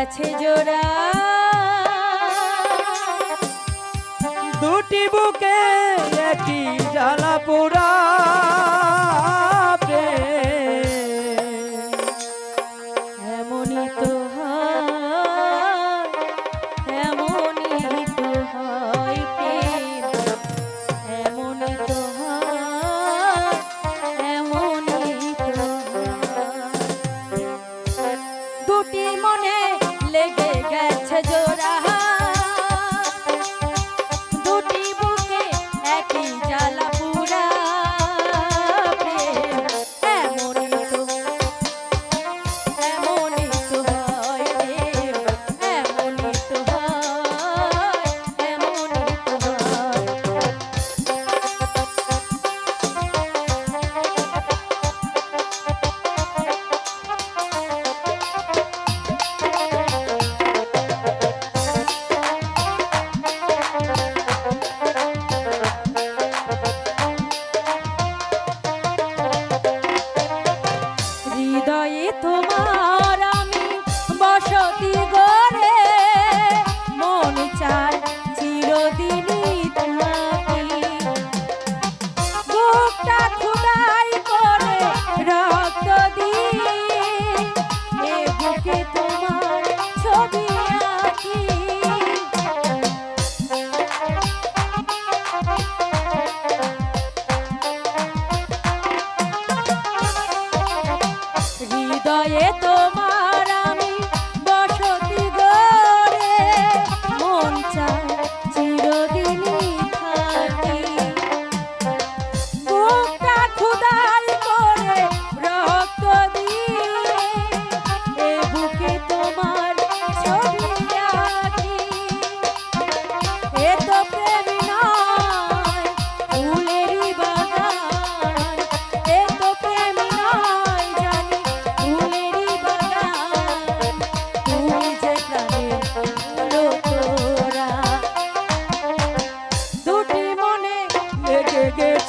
গেছে জোড়া। দুটি বুকে একটি জয় তোমার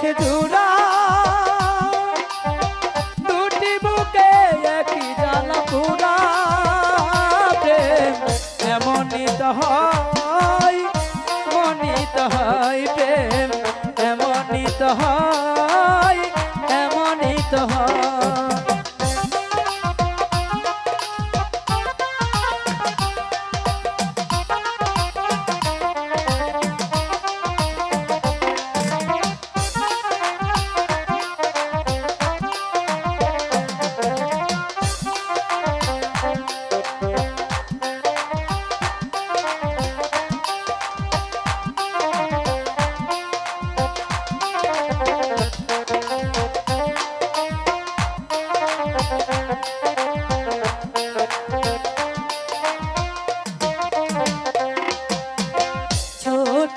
গেছে জুড়া দুটি বুকে একই জানা পুরা। প্রেম এমনই তো হয় মনি তো হয় প্রেম, এমনই তো হয়, এমনই তো হয়।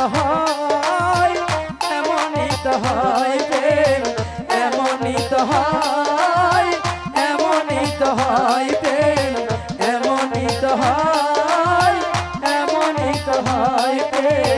তো হয়, এমনই তো হয় প্রেম এমনই তো হয়, এমনই তো হয় প্রেম এমনই তো হয়, এমনই তো হয় প্রেম